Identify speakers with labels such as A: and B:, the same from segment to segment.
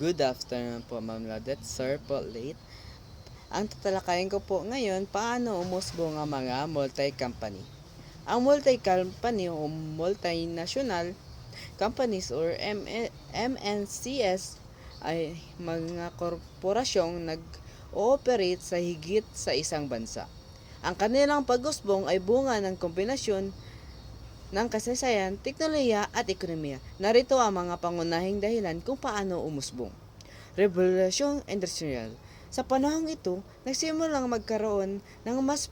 A: Good afternoon po, Ma'am Ladet. Sir po, late. Ang tatalakayin ko po ngayon, paano umusbong ang mga multi-company. Ang multi-company o multinational companies or MNCS ay mga korporasyong nag-ooperate sa higit sa isang bansa. Ang kanilang pag-usbong ay bunga ng kombinasyon ng kasaysayan, teknolohiya at ekonomiya. Narito ang mga pangunahing dahilan kung paano umusbong. Revolusyon Industrial. Sa panahong ito, nagsimulang magkaroon ng mas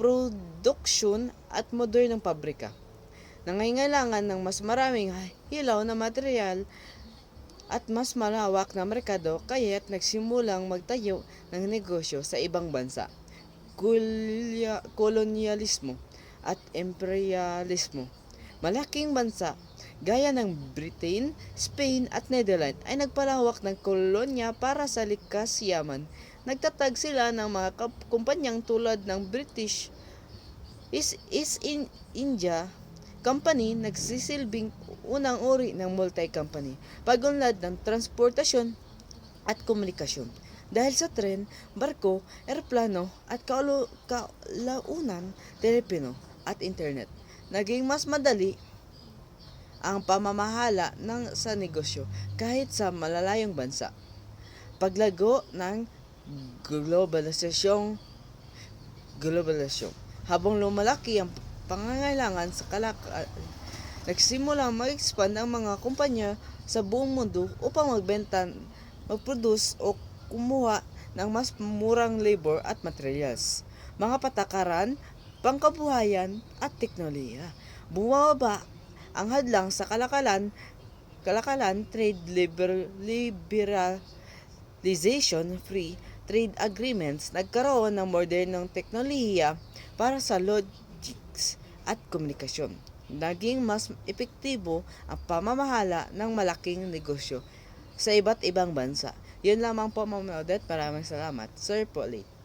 A: produksyon at modernong pabrika. Nangailangan ng mas maraming hilaw na material at mas malawak na merkado kaya't nagsimulang magtayo ng negosyo sa ibang bansa. Kolonyalismo at imperialismo. Malaking bansa gaya ng Britain, Spain at Netherlands ay nagpalawak ng kolonya para sa likas yaman. Nagtatag sila ng mga kumpanyang tulad ng British is is in India company nagsisilbing unang uri ng multi-company, pagunlad ng transportasyon at komunikasyon. Dahil sa tren, barko, eroplano at kaulo, kalaunan, telepino at internet, naging mas madali ang pamamahala ng sa negosyo kahit sa malalayong bansa. Paglago ng globalisasyong globalisasyon. Habang lumalaki ang pangangailangan sa kalaka, nagsimula mag-expand ang mga kumpanya sa buong mundo upang magbenta, mag-produce o kumuha ng mas murang labor at materials, mga patakaran, pangkabuhayan at teknolohiya. Bumababa ang hadlang sa kalakalan, kalakalan trade liber, liberalization free trade agreements nagkaroon ng modernong teknolohiya para sa logistics at komunikasyon. Naging mas epektibo ang pamamahala ng malaking negosyo sa iba't ibang bansa. Yun lamang po, Ma'am Odette. Maraming salamat. Sir po, late.